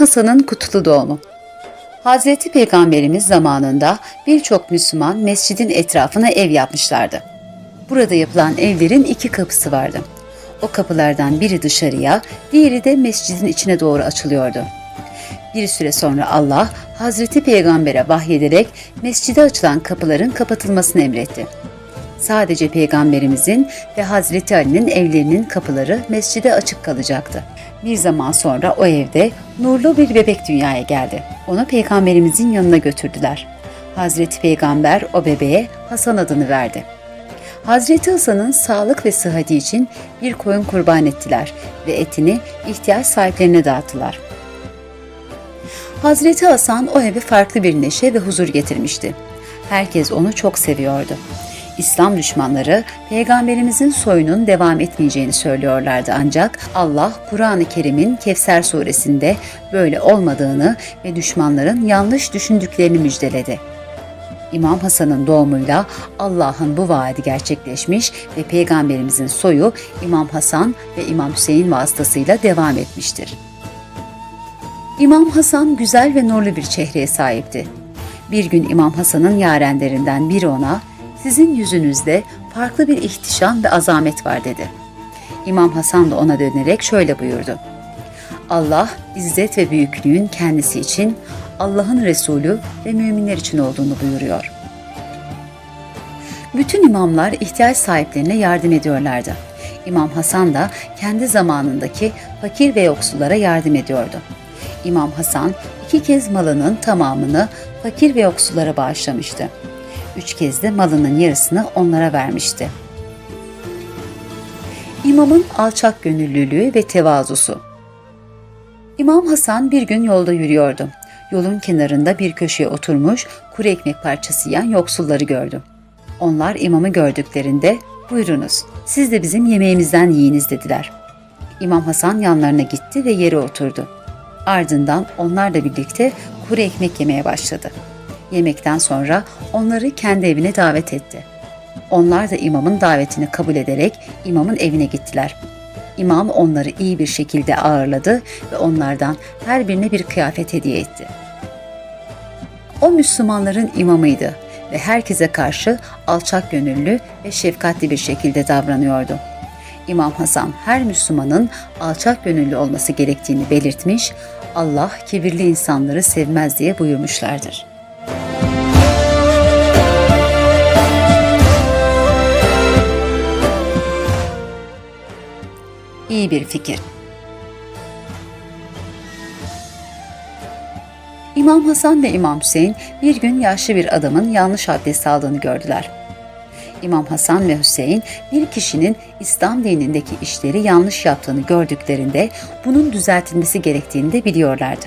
Hasan'ın kutlu doğumu. Hazreti Peygamberimiz zamanında birçok Müslüman mescidin etrafına ev yapmışlardı. Burada yapılan evlerin iki kapısı vardı. O kapılardan biri dışarıya, diğeri de mescidin içine doğru açılıyordu. Bir süre sonra Allah Hazreti Peygamber'e vahyederek mescide açılan kapıların kapatılmasını emretti. Sadece Peygamberimizin ve Hazreti Ali'nin evlerinin kapıları mescide açık kalacaktı. Bir zaman sonra o evde nurlu bir bebek dünyaya geldi. Onu Peygamberimizin yanına götürdüler. Hazreti Peygamber o bebeğe Hasan adını verdi. Hazreti Hasan'ın sağlık ve sıhhati için bir koyun kurban ettiler ve etini ihtiyaç sahiplerine dağıttılar. Hazreti Hasan o eve farklı bir neşe ve huzur getirmişti. Herkes onu çok seviyordu. İslam düşmanları peygamberimizin soyunun devam etmeyeceğini söylüyorlardı ancak Allah Kur'an-ı Kerim'in Kevser suresinde böyle olmadığını ve düşmanların yanlış düşündüklerini müjdeledi. İmam Hasan'ın doğumuyla Allah'ın bu vaadi gerçekleşmiş ve peygamberimizin soyu İmam Hasan ve İmam Hüseyin vasıtasıyla devam etmiştir. İmam Hasan güzel ve nurlu bir çehreye sahipti. Bir gün İmam Hasan'ın yarenlerinden biri ona, sizin yüzünüzde farklı bir ihtişam ve azamet var dedi. İmam Hasan da ona dönerek şöyle buyurdu. Allah izzet ve büyüklüğün kendisi için, Allah'ın Resulü ve müminler için olduğunu buyuruyor. Bütün imamlar ihtiyaç sahiplerine yardım ediyorlardı. İmam Hasan da kendi zamanındaki fakir ve yoksullara yardım ediyordu. İmam Hasan iki kez malının tamamını fakir ve yoksullara bağışlamıştı. Üç kez de malının yarısını onlara vermişti. İmamın alçak gönüllülüğü ve tevazusu İmam Hasan bir gün yolda yürüyordu. Yolun kenarında bir köşeye oturmuş kuru ekmek parçası yiyen yoksulları gördü. Onlar imamı gördüklerinde buyurunuz siz de bizim yemeğimizden yiyiniz dediler. İmam Hasan yanlarına gitti ve yere oturdu. Ardından onlarla birlikte kuru ekmek yemeye başladı. Yemekten sonra onları kendi evine davet etti. Onlar da imamın davetini kabul ederek imamın evine gittiler. İmam onları iyi bir şekilde ağırladı ve onlardan her birine bir kıyafet hediye etti. O Müslümanların imamıydı ve herkese karşı alçak gönüllü ve şefkatli bir şekilde davranıyordu. İmam Hasan her Müslümanın alçak gönüllü olması gerektiğini belirtmiş, Allah kibirli insanları sevmez diye buyurmuşlardır. İyi bir fikir. İmam Hasan ve İmam Hüseyin bir gün yaşlı bir adamın yanlış abdest aldığını gördüler. İmam Hasan ve Hüseyin bir kişinin İslam dinindeki işleri yanlış yaptığını gördüklerinde bunun düzeltilmesi gerektiğini de biliyorlardı.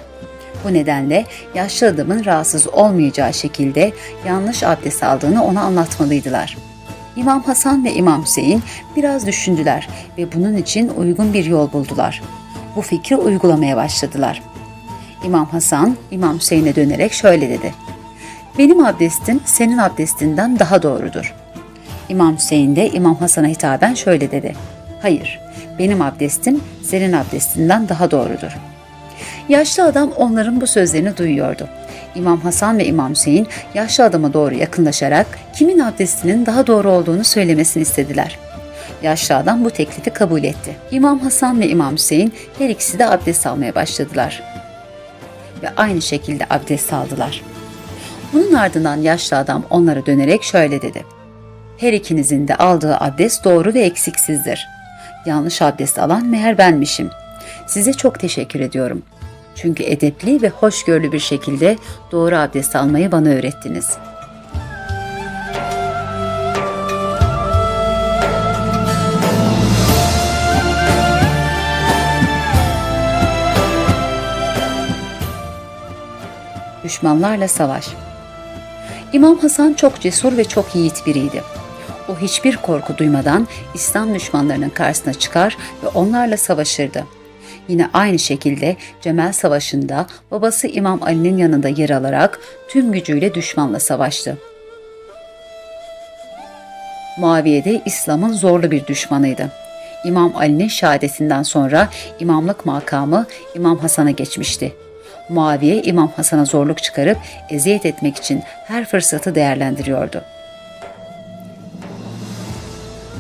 Bu nedenle yaşlı adamın rahatsız olmayacağı şekilde yanlış abdest aldığını ona anlatmalıydılar. İmam Hasan ve İmam Hüseyin biraz düşündüler ve bunun için uygun bir yol buldular. Bu fikri uygulamaya başladılar. İmam Hasan, İmam Hüseyin'e dönerek şöyle dedi. Benim abdestim senin abdestinden daha doğrudur. İmam Hüseyin de İmam Hasan'a hitaben şöyle dedi. Hayır, benim abdestim senin abdestinden daha doğrudur. Yaşlı adam onların bu sözlerini duyuyordu. İmam Hasan ve İmam Hüseyin yaşlı adama doğru yakınlaşarak kimin abdestinin daha doğru olduğunu söylemesini istediler. Yaşlı adam bu teklifi kabul etti. İmam Hasan ve İmam Hüseyin her ikisi de abdest almaya başladılar. Ve aynı şekilde abdest aldılar. Bunun ardından yaşlı adam onlara dönerek şöyle dedi. Her ikinizin de aldığı abdest doğru ve eksiksizdir. Yanlış abdest alan meğer benmişim. Size çok teşekkür ediyorum. Çünkü edepli ve hoşgörülü bir şekilde doğru abdest almayı bana öğrettiniz. Düşmanlarla savaş. İmam Hasan çok cesur ve çok yiğit biriydi. O hiçbir korku duymadan İslam düşmanlarının karşısına çıkar ve onlarla savaşırdı. Yine aynı şekilde Cemel Savaşı'nda babası İmam Ali'nin yanında yer alarak tüm gücüyle düşmanla savaştı. Muaviye de İslam'ın zorlu bir düşmanıydı. İmam Ali'nin şehadetinden sonra imamlık makamı İmam Hasan'a geçmişti. Muaviye İmam Hasan'a zorluk çıkarıp eziyet etmek için her fırsatı değerlendiriyordu.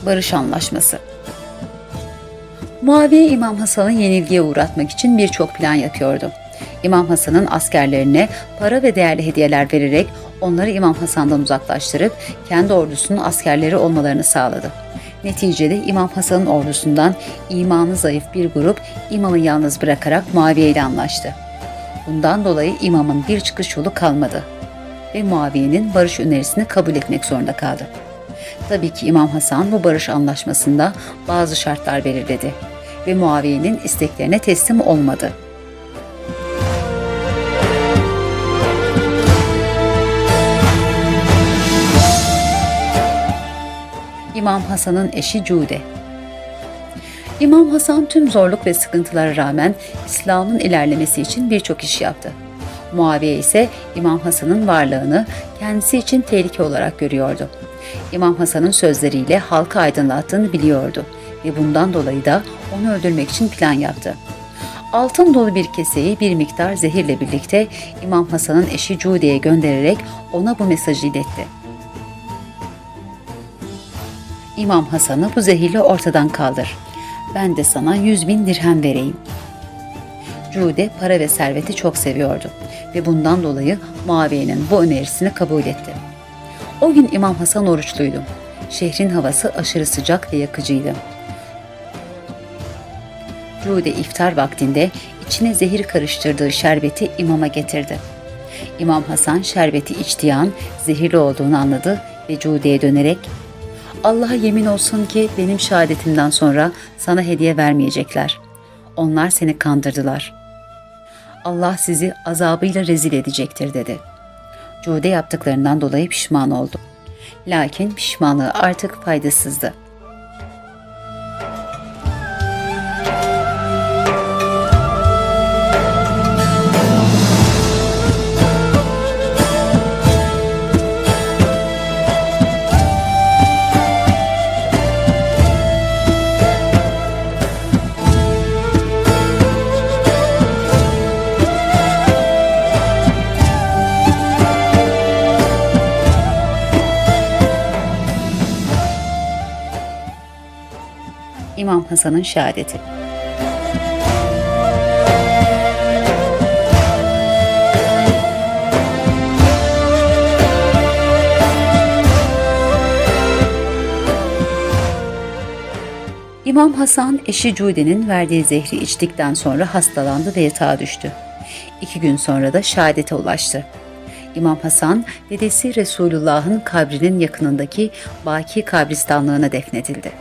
Barış Anlaşması Muaviye İmam Hasan'ı yenilgiye uğratmak için birçok plan yapıyordu. İmam Hasan'ın askerlerine para ve değerli hediyeler vererek onları İmam Hasan'dan uzaklaştırıp kendi ordusunun askerleri olmalarını sağladı. Neticede İmam Hasan'ın ordusundan imanı zayıf bir grup imamı yalnız bırakarak Muaviye ile anlaştı. Bundan dolayı imamın bir çıkış yolu kalmadı ve Muaviye'nin barış önerisini kabul etmek zorunda kaldı. Tabii ki İmam Hasan bu barış anlaşmasında bazı şartlar belirledi ve Muaviye'nin isteklerine teslim olmadı. İmam Hasan'ın eşi Cude İmam Hasan tüm zorluk ve sıkıntılara rağmen İslam'ın ilerlemesi için birçok iş yaptı. Muaviye ise İmam Hasan'ın varlığını kendisi için tehlike olarak görüyordu. İmam Hasan'ın sözleriyle halkı aydınlattığını biliyordu ve bundan dolayı da onu öldürmek için plan yaptı. Altın dolu bir keseyi bir miktar zehirle birlikte İmam Hasan'ın eşi Cude'ye göndererek ona bu mesajı iletti. İmam Hasan'ı bu zehirle ortadan kaldır. Ben de sana yüz bin dirhem vereyim. Cude para ve serveti çok seviyordu ve bundan dolayı Muaviye'nin bu önerisini kabul etti. O gün İmam Hasan oruçluydu. Şehrin havası aşırı sıcak ve yakıcıydı. Cude iftar vaktinde içine zehir karıştırdığı şerbeti imama getirdi. İmam Hasan şerbeti içtiği an zehirli olduğunu anladı ve Cude'ye dönerek Allah'a yemin olsun ki benim şehadetimden sonra sana hediye vermeyecekler. Onlar seni kandırdılar. Allah sizi azabıyla rezil edecektir dedi. Cude yaptıklarından dolayı pişman oldu. Lakin pişmanlığı artık faydasızdı. İmam Hasan'ın şehadeti. İmam Hasan eşi Cude'nin verdiği zehri içtikten sonra hastalandı ve yatağa düştü. İki gün sonra da şehadete ulaştı. İmam Hasan dedesi Resulullah'ın kabrinin yakınındaki Baki kabristanlığına defnedildi.